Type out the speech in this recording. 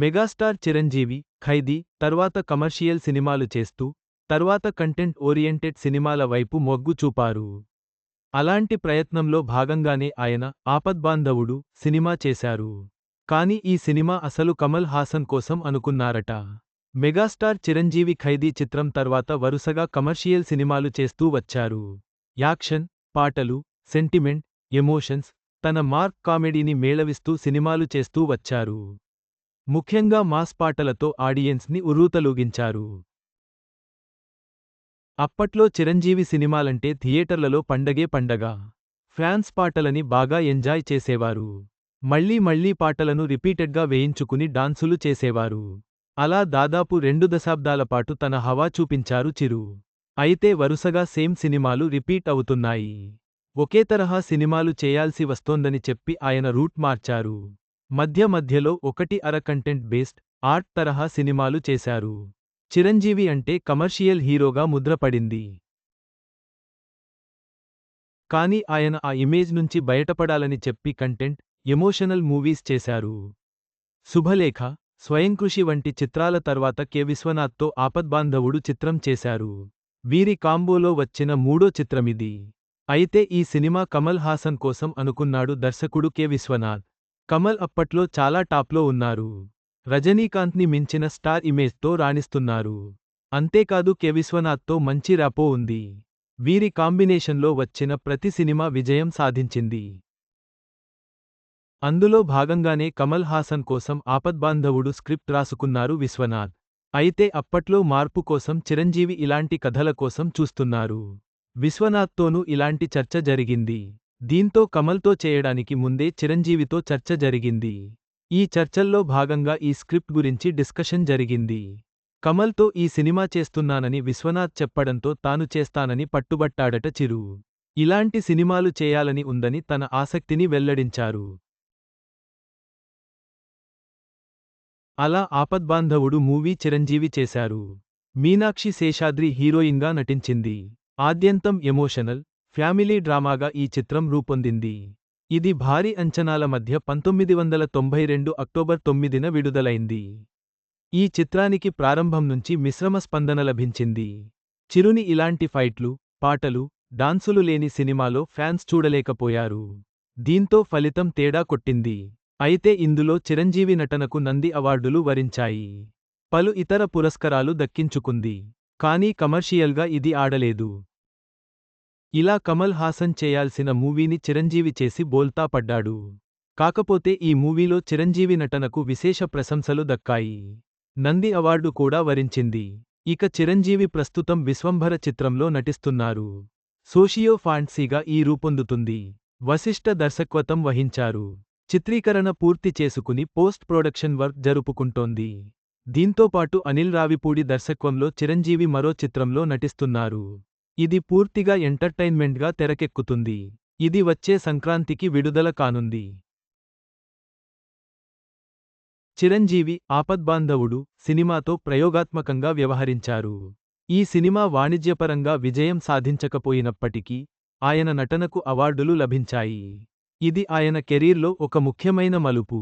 Megastar Chiranjeevi ఖైదీ తర్వాత commercial సినిమాలు చేస్తూ తర్వాత కంటెంట్ ఓరియంటెడ్ సినిమాల వైపు మొగ్గు చూపారు. అలాంటి ప్రయత్నంలో భాగంగానే ఆయన ఆపద్బాంధవుడు సినిమా చేశారు. కాని ఈ సినిమా అసలు కమల్ హాసన్ కోసం అనుకున్నారట. మెగాస్టార్ చిరంజీవి ఖైదీ చిత్రం తర్వాత వరుసగా కమర్షియల్ సినిమాలు చేస్తూ వచ్చారు. యాక్షన్ పాటలు సెంటిమెంట్ ఎమోషన్స్ తన మార్క్ కామెడీని మేళవిస్తూ సినిమాలు చేస్తూ వచ్చారు. ముఖ్యంగా మాస్ పాటలతో ఆడియన్స్ని ఉర్రూతలూగించారు. అప్పట్లో చిరంజీవి సినిమాలంటే థియేటర్లలో పండగే పండగ. ఫ్యాన్స్ పాటలని బాగా ఎంజాయ్ చేసేవారు. మళ్ళీ మళ్ళీ పాటలను రిపీటెడ్గా వేయించుకుని డాన్సులు చేసేవారు. అలా దాదాపు రెండు దశాబ్దాల పాటు తన హవా చూపించారు చిరు. అయితే వరుసగా సేమ్ సినిమాలు రిపీట్ అవుతున్నాయి. ఒకే తరహా సినిమాలు చేయాల్సి వస్తోందని చెప్పి ఆయన రూట్ మార్చారు. మధ్య మధ్యలో ఒకటి అర కంటెంట్ బేస్డ్ ఆర్ట్ తరహా సినిమాలు చేశారు. చిరంజీవి అంటే కమర్షియల్ హీరోగా ముద్రపడింది. కాని ఆయన ఆ ఇమేజ్ నుంచి బయటపడాలని చెప్పి కంటెంట్ ఎమోషనల్ మూవీస్ చేశారు. శుభలేఖ స్వయంకృషి వంటి చిత్రాల తర్వాత కె. విశ్వనాథ్తో ఆపద్బాంధవుడు చిత్రం చేశారు. వీరి కాంబోలో వచ్చిన మూడో చిత్రమిది. అయితే ఈ సినిమా కమల్ హాసన్ కోసం అనుకున్నాడు దర్శకుడు కె. విశ్వనాథ్. కమల్ అప్పట్లో చాలా టాప్లో ఉన్నారు. రజనీకాంత్ని మించిన స్టార్ ఇమేజ్తో రాణిస్తున్నారు. అంతేకాదు కె. విశ్వనాథ్తో మంచి ర్యాపో ఉంది. వీరి కాంబినేషన్లో వచ్చిన ప్రతి సినిమా విజయం సాధించింది. అందులో భాగంగానే కమల్ హాసన్ కోసం ఆపద్బాంధవుడు స్క్రిప్ట్ రాసుకున్నారు విశ్వనాథ్. అయితే అప్పట్లో మార్పు కోసం చిరంజీవి ఇలాంటి కథల కోసం చూస్తున్నారు. విశ్వనాథ్తోనూ ఇలాంటి చర్చ జరిగింది. దీంతో కమల్తో చేయడానికి ముందే చిరంజీవితో చర్చ జరిగింది. ఈ చర్చల్లో భాగంగా ఈ స్క్రిప్ట్ గురించి డిస్కషన్ జరిగింది. కమల్తో ఈ సినిమా చేస్తున్నానని విశ్వనాథ్ చెప్పడంతో తాను చేస్తానని పట్టుబట్టాడట చిరు. ఇలాంటి సినిమాలు చేయాలని ఉందని తన ఆసక్తిని వెల్లడించారు. అలా ఆపద్బాంధవుడు మూవీ చిరంజీవి చేశారు. మీనాక్షి శేషాద్రి హీరోయిన్గా నటించింది. ఆద్యంతం ఎమోషనల్ ఫ్యామిలీ డ్రామాగా ఈ చిత్రం రూపొందింది. ఇది భారీ అంచనాల మధ్య పంతొమ్మిది వందల తొంభై రెండు అక్టోబర్ తొమ్మిదిన విడుదలైంది. ఈ చిత్రానికి ప్రారంభం నుంచి మిశ్రమ స్పందన లభించింది. చిరుని ఇలాంటి ఫైట్లు పాటలు డాన్సులు లేని సినిమాలో ఫ్యాన్స్ చూడలేకపోయారు. దీంతో ఫలితం తేడా కొట్టింది. అయితే ఇందులో చిరంజీవి నటనకు నంది అవార్డులు వరించాయి. పలు ఇతర పురస్కారాలు దక్కించుకుంది. కానీ కమర్షియల్గా ఇది ఆడలేదు. ఇలా కమల్ హాసన్ చేయాల్సిన మూవీని చిరంజీవి చేసి బోల్తా పడ్డాడు. కాకపోతే ఈ మూవీలో చిరంజీవి నటనకు విశేష ప్రశంసలు దక్కాయి. నంది అవార్డు కూడా వరించింది. ఇక చిరంజీవి ప్రస్తుతం విశ్వంభర చిత్రంలో నటిస్తున్నారు. సోషియో ఫాంట్సీగా ఈ రూపొందుతుంది. వశిష్ఠ దర్శకత్వం వహించారు. చిత్రీకరణ పూర్తి చేసుకుని పోస్ట్ ప్రొడక్షన్ వర్క్ జరుపుకుంటోంది. దీంతోపాటు అనిల్ రావిపూడి దర్శకత్వంలో చిరంజీవి మరో చిత్రంలో నటిస్తున్నారు. ఇది పూర్తిగా ఎంటర్టైన్మెంట్గా తెరకెక్కుతుంది. ఇది వచ్చే సంక్రాంతికి విడుదల కానుంది. చిరంజీవి ఆపద్బాంధవుడు సినిమాతో ప్రయోగాత్మకంగా వ్యవహరించారు. ఈ సినిమా వాణిజ్యపరంగా విజయం సాధించకపోయినప్పటికీ ఆయన నటనకు అవార్డులు లభించాయి. ఇది ఆయన కెరీర్లో ఒక ముఖ్యమైన మలుపు.